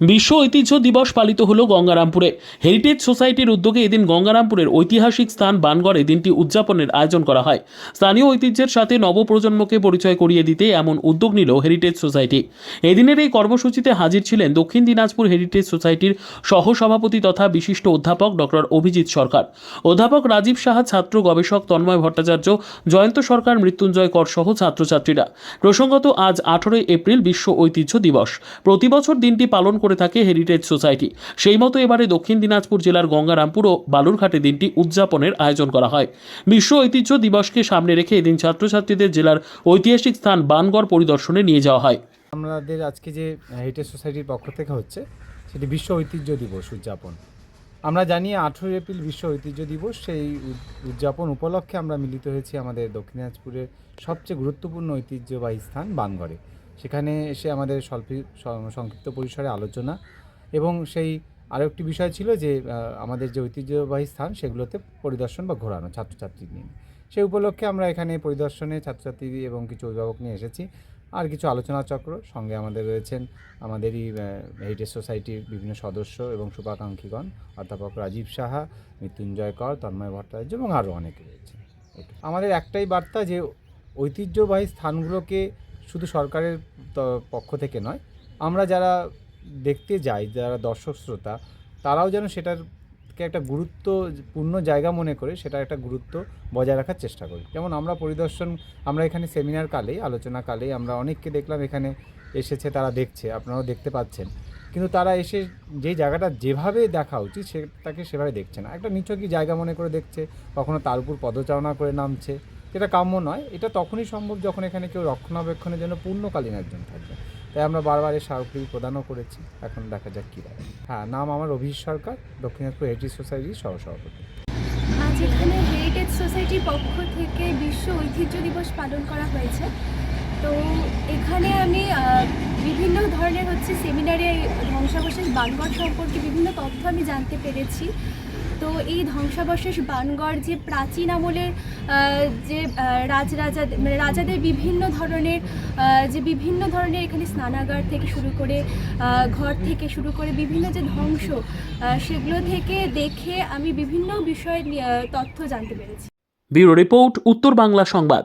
বিশ্ব ঐতিহ্য দিবস পালিত হলো গঙ্গারামপুরে। হেরিটেজ সোসাইটির উদ্যোগে এদিন গঙ্গারামপুরের ঐতিহাসিক স্থান বানগড়ে দিনটি উদযাপনের আয়োজন করা হয়। স্থানীয় ঐতিহ্যের সাথে নবপ্রজন্মকে পরিচয় করিয়ে দিতে এমন উদ্যোগ নিল হেরিটেজ সোসাইটি এদিনের এই কর্মসূচিতে হাজির ছিলেন দক্ষিণ দিনাজপুর হেরিটেজ সোসাইটির সহসভাপতি তথা বিশিষ্ট অধ্যাপক ডক্টর অভিজিৎ সরকার। অধ্যাপক রাজীব সাহা, ছাত্র গবেষক তন্ময় ভট্টাচার্য, জয়ন্ত সরকার, মৃত্যুঞ্জয় কর সহ ছাত্রছাত্রীরা। প্রসঙ্গত আজ আঠেরোই এপ্রিল বিশ্ব ঐতিহ্য দিবস। প্রতি বছর দিনটি পালন করে থাকে হেরিটেজ সোসাইটি সেই মতো এবারে দক্ষিণ দিনাজপুর জেলার গঙ্গারামপুর ও বালুরঘাটে দিনটি উদযাপনের আয়োজন করা হয়। বিশ্ব ঐতিহ্য দিবসকে সামনে রেখে এদিন ছাত্রছাত্রীদের জেলার ঐতিহাসিক স্থান বানগড় পরিদর্শনে নিয়ে যাওয়া হয়। আমাদের আজকে যে হেরিটেজ সোসাইটির পক্ষ থেকে হচ্ছে, সেটি বিশ্ব ঐতিহ্য দিবস উদযাপন। আমরা জানি আঠেরোই এপ্রিল বিশ্ব ঐতিহ্য দিবস। সেই উদ- উদযাপন উপলক্ষে আমরা মিলিত হয়েছি আমাদের দক্ষিণ দিনাজপুরের সবচেয়ে গুরুত্বপূর্ণ ঐতিহ্যবাহী স্থান বানগড়ে। সেখানে এসে আমাদের স্বল্প সংক্ষিপ্ত পরিসরে আলোচনা এবং সেই আরও একটি বিষয় ছিল যে আমাদের যে ঐতিহ্যবাহী স্থান সেগুলোতে পরিদর্শন বা ঘোরানো, ছাত্রছাত্রী নিয়ে। সেই উপলক্ষে আমরা এখানে পরিদর্শনে ছাত্রছাত্রী এবং কিছু অভিভাবক নিয়ে এসেছি। আর কিছু আলোচনা চক্র, সঙ্গে আমাদের রয়েছেন আমাদেরই হেরিটেজ সোসাইটির বিভিন্ন সদস্য এবং শুভাকাঙ্ক্ষীগণ, অধ্যাপক রাজীব সাহা, মৃত্যুঞ্জয় কর, তন্ময় ভট্টাচার্য এবং আরও অনেকে রয়েছে আমাদের একটাই বার্তা যে, ঐতিহ্যবাহী স্থানগুলোকে শুধু সরকারের পক্ষ থেকে নয়, আমরা যারা দেখতে যাই, যারা দর্শক শ্রোতা, তারাও যেন সেটারকে একটা গুরুত্বপূর্ণ জায়গা মনে করে, সেটা একটা গুরুত্ব বজায় রাখার চেষ্টা করি। যেমন আমরা পরিদর্শন, আমরা এখানে সেমিনার কালেই, আলোচনা কালেই, আমরা অনেককে দেখলাম এখানে এসেছে, তারা দেখছে, আপনারাও দেখতে পাচ্ছেন। কিন্তু তারা এসে যেই জায়গাটা যেভাবে দেখা উচিত সেটাকে সেভাবে দেখছে না। একটা নিছকই জায়গা মনে করে দেখছে, কখনো তার উপর পদচারণা করে নামছে। যেটা কাম্য নয়। এটা তখনই সম্ভব যখন এখানে কেউ রক্ষণাবেক্ষণের জন্য পূর্ণকালীন একজন থাকবে। তাই আমরা বারবার এর স্মারকলিপি প্রদানও করেছি। এখন দেখা যাক কী হয়। নাম আমার অভিজিৎ সরকার দক্ষিণাজপুর হেরিটেজ সোসাইটির সহসভাপতি। আজ এখানে হেরিটেজ সোসাইটির পক্ষ থেকে বিশ্ব ঐতিহ্য দিবস পালন করা হয়েছে। তো এখানে আমি বিভিন্ন ধরনের হচ্ছে সেমিনারে ধ্বংসাবশেষ, বানগড় সম্পর্কে বিভিন্ন তথ্য আমি জানতে পেরেছি। তো এই ধ্বংসাবশেষ বানগড় যে প্রাচীন আমলের যে রাজ রাজরাজা মানে রাজাদের বিভিন্ন ধরনের যে বিভিন্ন ধরনের এখানে স্নানাগার থেকে শুরু করে ঘর থেকে শুরু করে বিভিন্ন যে ধ্বংস সেগুলো থেকে দেখে আমি বিভিন্ন বিষয়ে তথ্য জানতে পেরেছি। ব্যুরো রিপোর্ট, উত্তর বাংলা সংবাদ।